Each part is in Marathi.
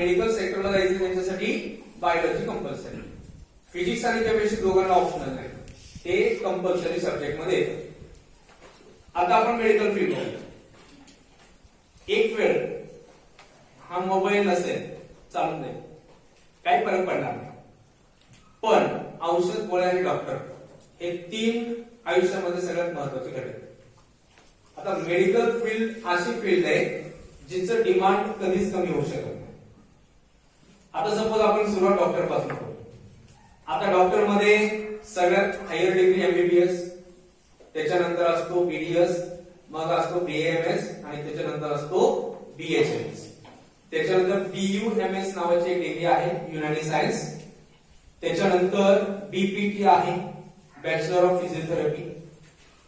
मेडिकल सेक्टरला जायचं त्यांच्यासाठी बायोलॉजी कंपल्सरी फिजिक्स आणि केमिस्ट्री दोघांना ऑप्शनल नाही ते कंपल्सरी सब्जेक्टमध्ये आता आपण मेडिकल फील्ड एक वेळ हा मोबाईल नसेल चालू नाही काही फरक पडणार नाही. पण औषध गोळ्या आणि डॉक्टर हे तीन आयुष्यामध्ये सगळ्यात महत्त्वाचे घटक आता मेडिकल फील्ड अशी फील्ड आहे जिचं डिमांड कधीच कमी होऊ शकत आता सपोज आपण सुरुवात डॉक्टरपासून करू. आता डॉक्टरमध्ये सगळ्यात हायर डिग्री एमबीबीएस त्याच्यानंतर असतो बीडीएस मग असतो बीएमएस आणि त्याच्यानंतर असतो बीएचएमएस त्याच्यानंतर बीयूएमएस नावाची एक डिग्री आहे युनानी सायन्स त्याच्यानंतर बीपीटी आहे बॅचलर ऑफ फिजिओथेरपी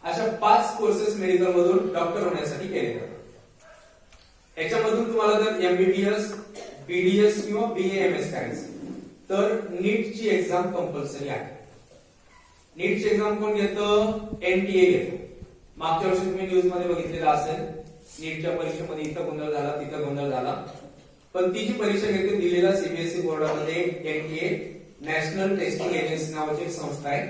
अशा पाच कोर्सेस मेडिकल मधून डॉक्टर होण्यासाठी केले जातात. याच्यामधून तुम्हाला जर एमबीबीएस बीडीएस किंवा बीएएमएस करायचं. तर नीटची एक्झाम कंपल्सरी आहे. नीटची एक्झाम कोण घेतं? एनटीए घेतो. मागच्या वर्षी तुम्ही न्यूजमध्ये बघितलेलं असेल नीटच्या परीक्षेमध्ये इथं गोंधळ झाला तिथं गोंधळ झाला. पण ती जी परीक्षा घेते दिलेला सीबीएसई बोर्डामध्ये एनटीए नॅशनल टेस्टिंग एजन्सी नावाची एक संस्था आहे.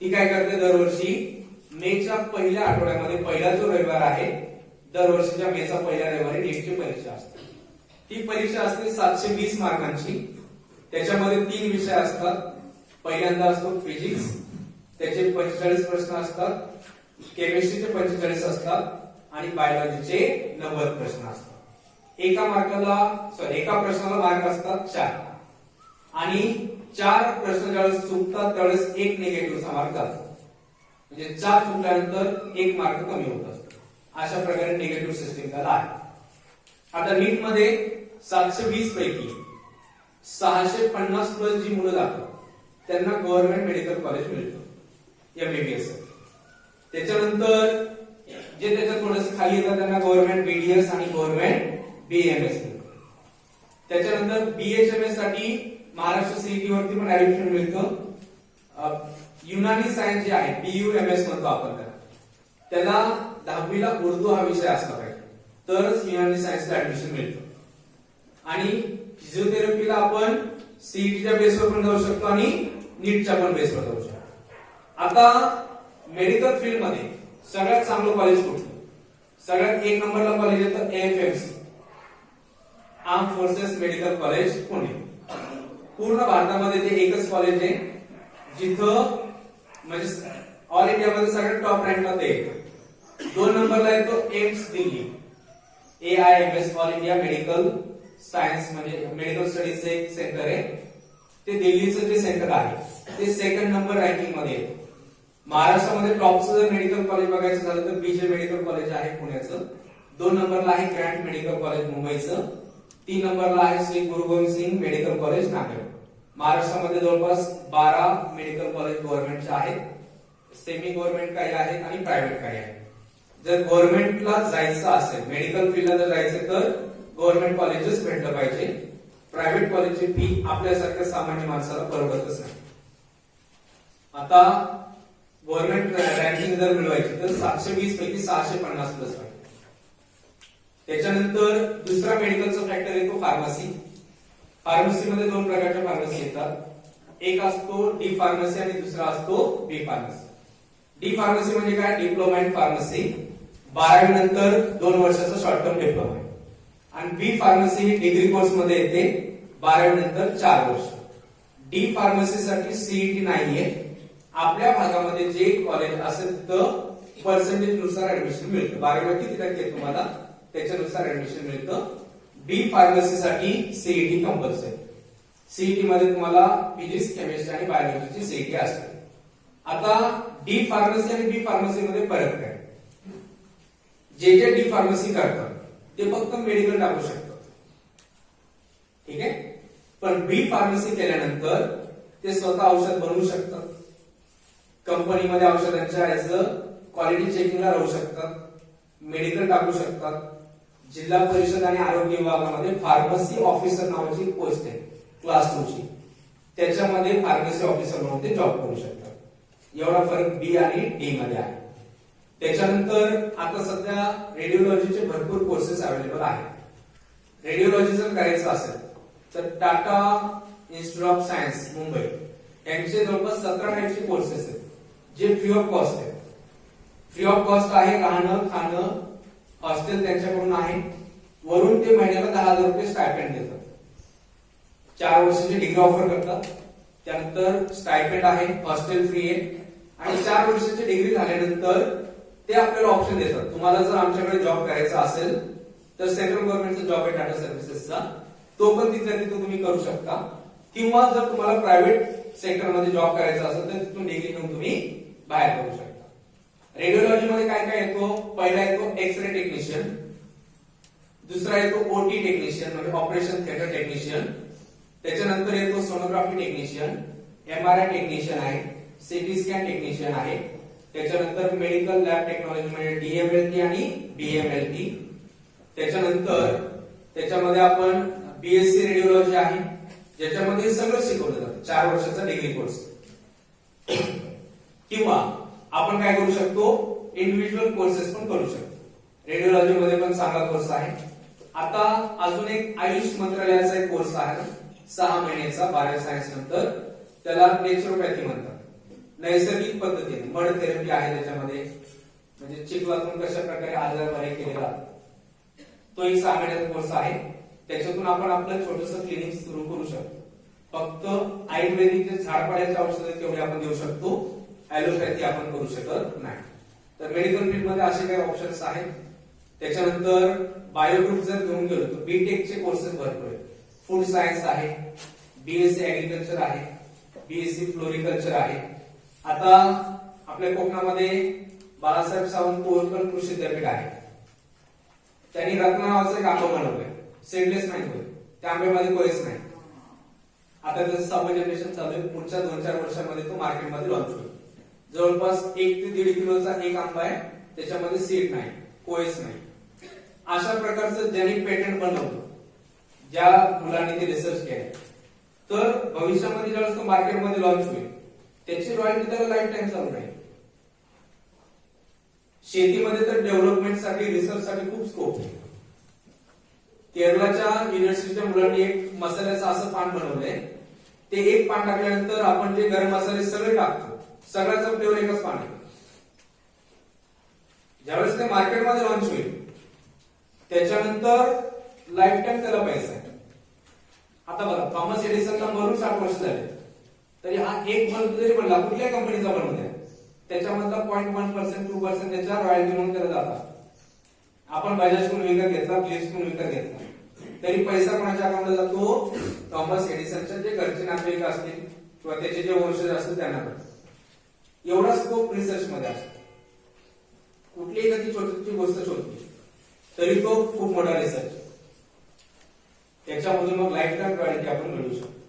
ती काय करते? दरवर्षी मेच्या पहिल्या आठवड्यामध्ये पहिला जो रविवार आहे दरवर्षीच्या मेचा पहिल्या रविवारी नीटची परीक्षा असते. ती परीक्षा असते सातशे वीस मार्कांची. त्याच्यामध्ये तीन विषय असतात. पहिल्यांदा असतो फिजिक्स त्याचे पंचेचाळीस प्रश्न असतात केमिस्ट्रीचे पंचेचाळीस असतात आणि बायोलॉजीचे नव्वद प्रश्न असतात. एका मार्काला सॉरी एका प्रश्नाला मार्क असतात चार. आणि चार प्रश्न ज्यावेळेस चुकतात त्यावेळेस एक निगेटिव्हचा मार्क असतो म्हणजे चार चुकल्यानंतर एक मार्क कमी होत असतो. अशा प्रकारे निगेटिव्ह सिस्टीम त्याला आहे. आता नीटमध्ये सातशे वीस पैकी सहाशे पन्नास प्लस जी मुलं जातात त्यांना गव्हर्नमेंट मेडिकल कॉलेज मिळतं एमबीबीएस त्याच्यानंतर जे त्याच्यात थोडस खाली येतात त्यांना गव्हर्नमेंट बीडीएस आणि गव्हर्नमेंट बीएमएस मिळतं त्याच्यानंतर बीएचएमएससाठी महाराष्ट्र सीईटी वरती पण ऍडमिशन मिळतं. युनानी सायन्स जे आहे बीयूएमएस म्हणतो आपण त्याला दहावीला उर्दू हा विषय असला पाहिजे. तरच युनानी सायन्सला ऍडमिशन मिळतं. आणि फिजिओथेरपीला आपण सीईटीच्या बेसवर पण जाऊ शकतो आणि नीटच्या पण बेसवर जाऊ शकतो. आता मेडिकल फील्डमध्ये सगळ्यात चांगलं कॉलेज कुठलं सगळ्यात एक नंबरला कॉलेज येतं AFMC arm forces medical college Pune. पूर्ण भारतामध्ये ते एकच कॉलेज आहे जिथं म्हणजे ऑल इंडियामध्ये सगळ्यात टॉप रँकला ते येतं दोन नंबरला येतो AIIMS Delhi. A I M S all India medical science म्हणजे मेडिकल स्टडीजचं एक सेंटर आहे. ते दिल्लीचं जे सेंटर आहे ते सेकंड नंबर रँकिंगमध्ये. महाराष्ट्रामध्ये टॉपचं जर मेडिकल कॉलेज बघायचं झालं तर बीजे मेडिकल कॉलेज आहे पुण्याचं. दोन नंबरला आहे ग्रँड मेडिकल कॉलेज मुंबईचं. तीन नंबरला आहे श्री गुरु गोविंद सिंग मेडिकल कॉलेज नांदेड. महाराष्ट्रामध्ये जवळपास बारा मेडिकल कॉलेज गव्हर्नमेंटचे आहेत. सेमी गव्हर्नमेंट काही आहेत आणि प्रायव्हेट काही आहेत. जर गव्हर्नमेंटला जायचं असेल मेडिकल फील्डला जर जायचं तर गव्हर्नमेंट कॉलेजेस भेटलं पाहिजे. प्रायव्हेट कॉलेजची फी आपल्यासारख्या सामान्य माणसाला परवडतच नाही. आता गव्हर्नमेंट रँकिंग जर मिळवायची तर सातशे वीस पैकी सहाशे पन्नास प्लस पाहिजे त्याच्यानंतर दुसरा मेडिकलचा फॅक्टर येतो फार्मसी फार्मसीमध्ये दोन प्रकारच्या फार्मसी येतात. एक असतो डी फार्मसी आणि दुसरा असतो बी फार्मसी डी फार्मसी म्हणजे काय? डिप्लोमा इन फार्मसी बारावी नंतर दोन वर्षाचा शॉर्ट टर्म डिप्लोमा आहे. आणि बी फार्मसी ही डिग्री कोर्समध्ये येते बारावी नंतर चार वर्ष. डी फार्मसीसाठी सीईटी नाहीये. आपल्या भागामध्ये जे कॉलेज असेल तर पर्सेंटेजनुसार ऍडमिशन मिळतं. बारावीला किती टक्के तुम्हाला? त्याच्यानुसार ऍडमिशन मिळतं. बी फार्मसीसाठी सीईटी कंपल्सरी सीईटी मध्ये तुम्हाला फिजिक्स केमिस्ट्री आणि बायोलॉजीची सीईटी असते. आता डी फार्मसी आणि बी फार्मसी मध्ये फरक काय? जे जे डी फार्मसी करतात ते फक्त मेडिकल टाकू शकतात. ठीक आहे? पण बी फार्मसी केल्यानंतर ते स्वतः औषध बनवू शकतात. कंपनीमध्ये औषधांच्या ऍज अ क्वालिटी चेकिंगला राहू शकतात. मेडिकल टाकू शकतात. जिल्हा परिषद आणि आरोग्य विभागामध्ये फार्मसी ऑफिसर नावाची पोस्ट आहे क्लास टू ची त्याच्यामध्ये फार्मसी ऑफिसर म्हणून ते जॉब करू शकतात. एवढा फरक बी आणि डी मध्ये आहे. त्याच्यानंतर आता सध्या रेडिओलॉजीचे भरपूर कोर्सेस अवेलेबल आहेत. रेडिओलॉजी जर करायचं असेल तर Tata institute of science Mumbai यांचे जवळपास सतरा टाईपचे कोर्सेस आहेत जे फ्री ऑफ कॉस्ट आहेत. फ्री ऑफ कॉस्ट आहे राहणं खाणं हॉस्टेल त्यांच्याकडून आहे. वरून ते महिन्याला दहा हजार रुपये स्टायपेंड देतात. चार वर्षाची डिग्री ऑफर करतात. त्यानंतर स्टायपेंड आहे हॉस्टेल फ्री आहे. आणि चार वर्षाची डिग्री झाल्यानंतर ते आपल्याला ऑप्शन देतात. तुम्हाला जर आमच्याकडे जॉब करायचा असेल तर सेंट्रल गव्हर्नमेंटचा जॉब आहे टाटा सर्व्हिसेसचा तो पण तिथल्या तिथून तुम्ही करू शकता. किंवा जर तुम्हाला प्रायव्हेट सेक्टरमध्ये जॉब करायचा असेल तर तिथून डिग्री घेऊन तुम्ही बाहेर करू शकता. रेडिओलॉजी मध्ये काय काय येतो? पहिला येतो एक्स रे टेक्निशियन दुसरा येतो ओटी टेक्निशियन म्हणजे ऑपरेशन थिएटर टेक्निशियन त्याच्यानंतर येतो सोनोग्राफी टेक्निशियन एमआरआय टेक्निशियन आहे. सिटी स्कॅन टेक्निशियन आहे. त्याच्यानंतर मेडिकल लॅब टेक्नॉलॉजी म्हणजे डीएमएलटी आणि बीएमएलटी त्याच्यानंतर त्याच्यामध्ये आपण बीएससी रेडिओलॉजी आहे ज्याच्यामध्ये सगळं शिकवलं जातं. चार वर्षाचा डिग्री कोर्स किंवा आपण काय करू शकतो? इंडिव्हिज्युअल कोर्सेस पण करू शकतो. रेडिओलॉजी मध्ये पण चांगला कोर्स आहे. आता अजून एक आयुष मंत्रालयाचा एक कोर्स आहे. सहा महिन्याचा बायो सायन्स नंतर. त्याला नेचरोपॅथी म्हणतात. नैसर्गिक पद्धतीने मड थेरपी आहे त्याच्यामध्ये म्हणजे चिखलातून कशा प्रकारे आजार बरे केले जातात तो एक सहा महिन्याचा कोर्स आहे. त्याच्यातून आपण आपलं छोटस क्लिनिक सुरू करू शकतो. फक्त आयुर्वेदिक जे झाडपाड्याचे औषध तेवढे आपण देऊ शकतो. ऍलोपॅथी आपण करू शकत नाही. तर मेडिकल फील्डमध्ये असे काही ऑप्शन्स आहेत. त्याच्यानंतर बायोग्रुप जर घेऊन गेलो तर बीटेकचे कोर्सेस भरपूर आहेत. फूड सायन्स आहे बीएससी ऍग्रिकल्चर आहे बीएससी फ्लोरिकल्चर आहे. आता आपल्या कोकणामध्ये बाळासाहेब सावंत कोळकर कृषी विद्यापीठ आहे. त्यांनी रत्न नावाचं एक आंबा बनवलंय. सेडलेस नाही होय त्या आंब्यामध्ये कोयच नाही. आता त्याचं सहावं जनरेशन चालू आहे पुढच्या दोन चार वर्षामध्ये तो मार्केटमध्ये लॉन्च होईल. जवळपास एक ते दीड किलोचा एक आंबा आहे त्याच्यामध्ये सीड नाही कोयच नाही. अशा प्रकारचं ज्यांनी पेटंट बनवलं ज्या मुलांनी ते रिसर्च केलं तर भविष्यामध्ये ज्यावेळेस तो मार्केटमध्ये लॉन्च होईल त्याची रॉयल्टी त्याला लाईफ टाईम चालू राहील. शेतीमध्ये तर डेव्हलपमेंटसाठी रिसर्चसाठी खूप स्कोप आहे. केरळाच्या युनिव्हर्सिटीच्या मुलांनी एक मसाल्याचं असं पान बनवलंय. ते एक पान टाकल्यानंतर आपण जे गरम मसाले सगळे टाकतो. सगळ्याचा फ्लेवर एकच पान आहे. ज्यावेळेस ते मार्केटमध्ये लॉन्च होईल त्याच्यानंतर लाईफ टाईम त्याला पैसा आहे. आता बघा थॉमस एडिसनला मरून साठ वर्ष झाले. तरी हा एक बल्ब जरी बनला कुठल्या कंपनीचा बनवू द्या. त्याच्यामधला point one percent two percent त्याच्या रॉयल्टी म्हणून करत जातात आपण बजाजकडून विकत घेतला फिलिप्सकडून विकत घेतला. तरी पैसा कोणाच्या अकाउंटला जातो? थॉमस एडिसनच्या जे घरचे नागरिक असतील किंवा त्याचे जे वंशज असतील त्यांना. एवढा स्कोप रिसर्च मध्ये असतो. कुठली कधी छोटी गोष्ट शोधली तरी तो खूप मोठा रिसर्च त्याच्यामधून मग लाईफ टाईम रॉयल्टी आपण मिळवू शकतो.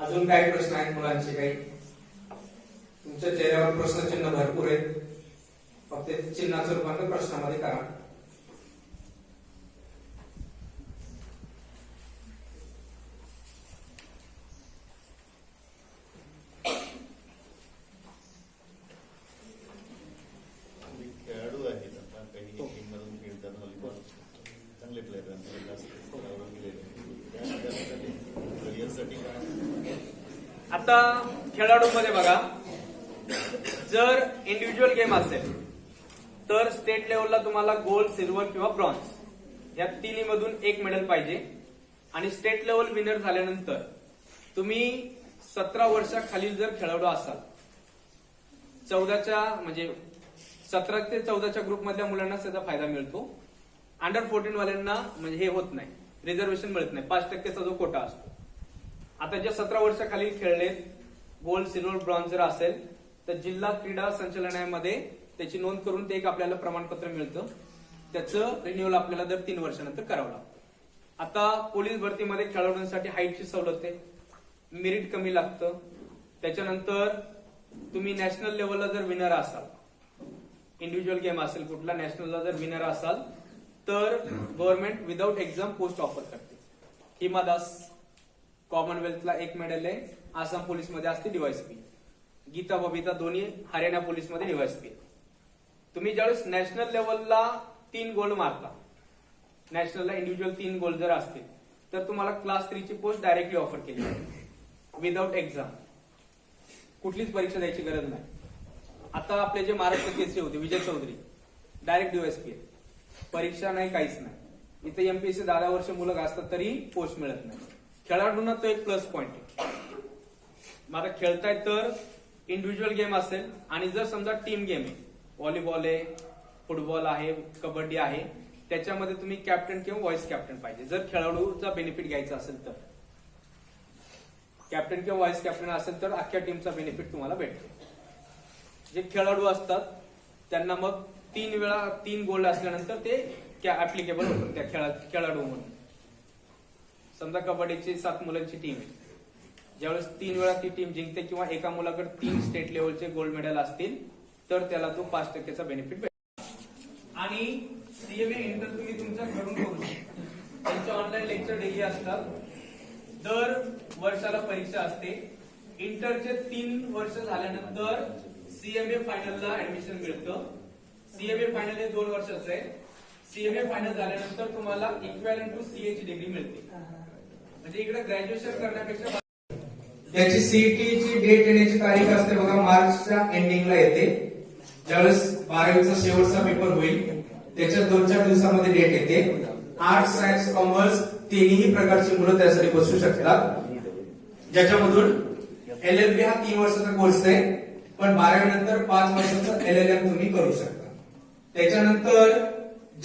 अजून काही प्रश्न आहेत मुलांचे काही? तुमच्या चेहऱ्यावर प्रश्नचिन्ह भरपूर आहेत. फक्त चिन्हाचं रूपांतर प्रश्नामध्ये करा खेळाडू आहेत आता काही टीम मधून खेळतात व्हॉलीबॉल चांगले प्लेयर आहेत जास्त स्तरावर गेलेले त्या त्यासाठी करिअरसाठी काय आता खेळाडूमध्ये बघा. जर इंडिव्हिज्युअल गेम असेल तर स्टेट लेवलला तुम्हाला गोल्ड सिल्वर किंवा ब्रॉन्झ या तिन्ही मधून एक मेडल पाहिजे. आणि स्टेट लेवल विनर झाल्यानंतर तुम्ही सतरा वर्षाखालील जर खेळाडू असाल चौदाच्या म्हणजे सतरा ते चौदाच्या ग्रुप मधल्या मुलांना त्याचा फायदा मिळतो. अंडर फोर्टीन वाल्यांना म्हणजे हे होत नाही. रिझर्वेशन मिळत नाही. पाच टक्केचा जो कोटा असतो. आता जे सतरा वर्षाखालील खेळले गोल्ड सिल्वर ब्रॉन्झ जर असेल तर जिल्हा क्रीडा संचालनालयामध्ये त्याची नोंद करून ते एक आपल्याला प्रमाणपत्र मिळतं. त्याचं रिन्युअल आपल्याला दर तीन वर्षानंतर करावं लागतं. आता पोलीस भरतीमध्ये खेळाडूंसाठी हाईटची सवलत आहे मेरिट कमी लागतं. त्याच्यानंतर तुम्ही नॅशनल लेवलला जर विनर असाल इंडिव्हिज्युअल गेम असेल कुठला नॅशनलला जर विनर असाल तर government without exam post offer करते. हिमा दास कॉमनवेल्थला एक मेडल आहे. आसाम पोलीसमध्ये असते डीवायसपी पी गीता बबिता दोन्ही हरियाणा पोलीसमध्ये डीवायसपी तुम्ही ज्यावेळेस नॅशनल लेवलला तीन गोल्ड मारता नॅशनलला इंडिव्हिज्युअल तीन गोल जर असतील तर तुम्हाला क्लास थ्रीची पोस्ट डायरेक्टली ऑफर केली जाते विदाउट एक्झाम कुठलीच परीक्षा द्यायची गरज नाही. आता आपले जे महाराष्ट्र केसरी होते विजय चौधरी डायरेक्ट डीवायसपी परीक्षा नाही काहीच नाही. इथे एमपीएससी दहा दहा वर्ष मुलं असतात तरी पोस्ट मिळत नाही. खेळाडूंना तो एक प्लस पॉइंट आहे. मला खेळताय तर इंडिव्हिज्युअल गेम असेल आणि जर समजा टीम गेम आहे व्हॉलीबॉल आहे फुटबॉल आहे कबड्डी आहे त्याच्यामध्ये तुम्ही कॅप्टन किंवा व्हाईस कॅप्टन पाहिजे. जर खेळाडूचा बेनिफिट घ्यायचा असेल तर. कॅप्टन किंवा व्हाईस कॅप्टन असेल तर अख्ख्या टीमचा बेनिफिट तुम्हाला भेटतो. जे खेळाडू असतात त्यांना मग तीन वेळा तीन गोल्ड असल्यानंतर ते ऍप्लिकेबल होतात त्या खेळा खेळाडू म्हणून. समजा कबड्डीची सात मुलांची टीम आहे. ज्यावेळेस तीन वेळा ती टीम जिंकते किंवा एका मुलाकडे तीन स्टेट लेवलचे गोल्ड मेडल असतील तर त्याला तो पाच टक्केचा बेनिफिट भेटतो. आणि सीएमए इंटर तुम्ही तुमच्या घरून करू शकता. त्यांचे ऑनलाईन लेक्चर डेली असतात. दर वर्षाला परीक्षा असते. इंटरचे तीन वर्ष झाल्यानंतर सीएमए फायनलला ऍडमिशन मिळतं. सीएमए फायनल हे दोन वर्षाचं आहे. सीएमए फायनल झाल्यानंतर तुम्हाला इक्वॅल टू सीए ची डिग्री मिळते. म्हणजे इकडे ग्रॅज्युएशन करण्यापेक्षा त्याची सीईटीची डेट येण्याची तारीख असते बघा मार्चच्या एंडिंगला येते. ज्यावेळेस बारावीचा शेवटचा पेपर होईल त्याच्या दोन चार दिवसामध्ये डेट येते. आर्ट्स सायन्स कॉमर्स तिन्ही प्रकारची मुलं त्यासाठी बसू शकतात. ज्याच्यामधून एल एल बी हा तीन वर्षाचा कोर्स आहे पण बारावी नंतर पाच वर्षाचा एल एल एम तुम्ही करू शकता. त्याच्यानंतर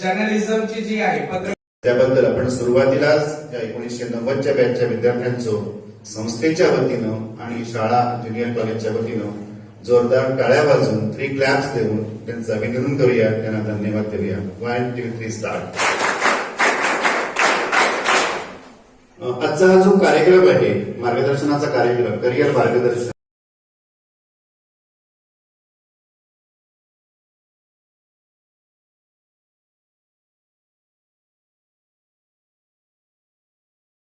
जर्नलिझमची जी आहे पत्र त्याबद्दल आपण सुरुवातीलाच या एकोणीसशे नव्वदच्या बॅचच्या विद्यार्थ्यांचं संस्थेच्या वतीनं आणि शाळा ज्युनियर कॉलेजच्या वतीनं जोरदार टाळ्या वाजून थ्री क्लॅप्स देऊन त्यांचं अभिनंदन करूया. त्यांना धन्यवाद देऊया. वन टू थ्री स्टार्ट आजचा हा जो कार्यक्रम आहे मार्गदर्शनाचा कार्यक्रम करिअर मार्गदर्शन